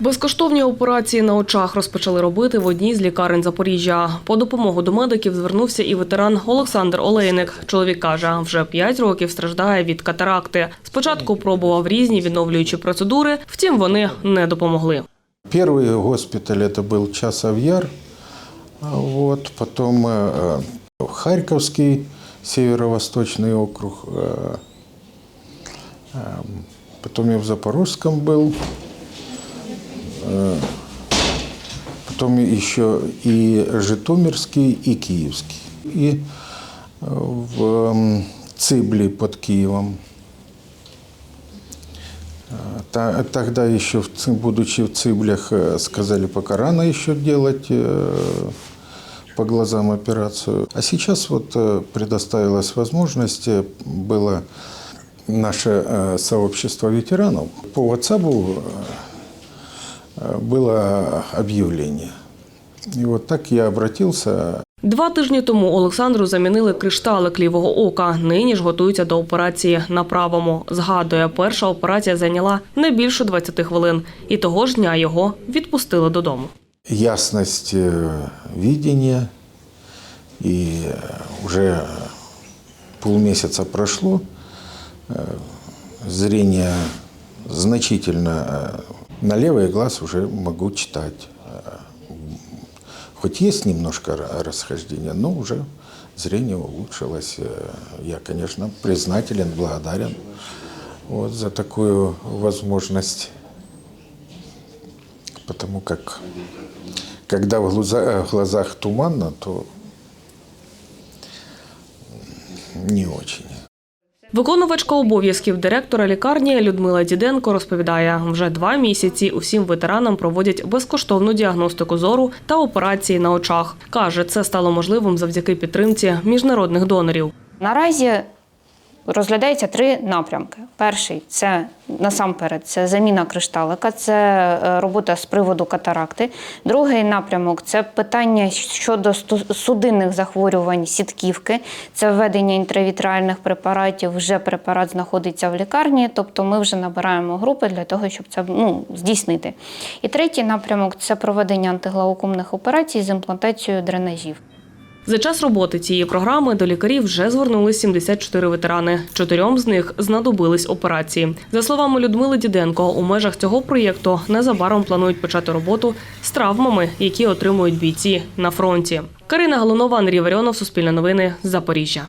Безкоштовні операції на очах розпочали робити в одній з лікарень Запоріжжя. По допомогу до медиків звернувся і ветеран Олександр Олейник. Чоловік каже, вже 5 років страждає від катаракти. Спочатку пробував різні відновлюючі процедури, втім вони не допомогли. Первый госпиталь это был Часов Яр, а вот, потом э, Харьковский северо-восточный округ, э, э, потом я в Запорожском был, потом еще и Житомирский, и Киевский, и э, в м, Цибле под Киевом. Та- Тогда еще, будучи в Циблях, э, сказали, пока рано еще делать э, по глазам операцию. А сейчас вот э, предоставилась возможность, э, было наше э, сообщество ветеранов. По WhatsApp э, э, было объявление. И вот так я обратился Два тижні тому Олександру замінили кришталик лівого ока. Нині ж готуються до операції на правому. Згадує, перша операція зайняла не більше 20 хвилин, і того ж дня його відпустили додому. ясность э, видения, и э, уже полмесяца прошло, э, зрение значительно, э, на левый глаз уже могу читать. Хоть есть немножко ра- расхождения, но уже зрение улучшилось. Я, конечно, признателен, благодарен вот за такую возможность, потому как когда в глаза- э, в глазах туманно, то не очень. Виконувачка обов'язків директора лікарні Людмила Діденко розповідає, вже два місяці усім ветеранам проводять безкоштовну діагностику зору та операції на очах. Каже, це стало можливим завдяки підтримці міжнародних донорів. Наразі розглядається три напрямки. Перший це насамперед це заміна кришталика, це е, робота з приводу катаракти. Другий напрямок це питання щодо судинних захворювань сітківки, це введення інтравітральних препаратів. Вже препарат знаходиться в лікарні, тобто ми вже набираємо групи для того, щоб це ну, здійснити. І третій напрямок це проведення антиглаукомних операцій з імплантацією дренажів. За час роботи цієї програми до лікарів вже звернулись 74 ветерани. Чотирьом з них знадобились операції. За словами Людмили Діденко, у межах цього проєкту незабаром планують почати роботу з травмами, які отримують бійці на фронті. Карина Галунова, Андрій Варіонов, Суспільне новини, Запоріжжя.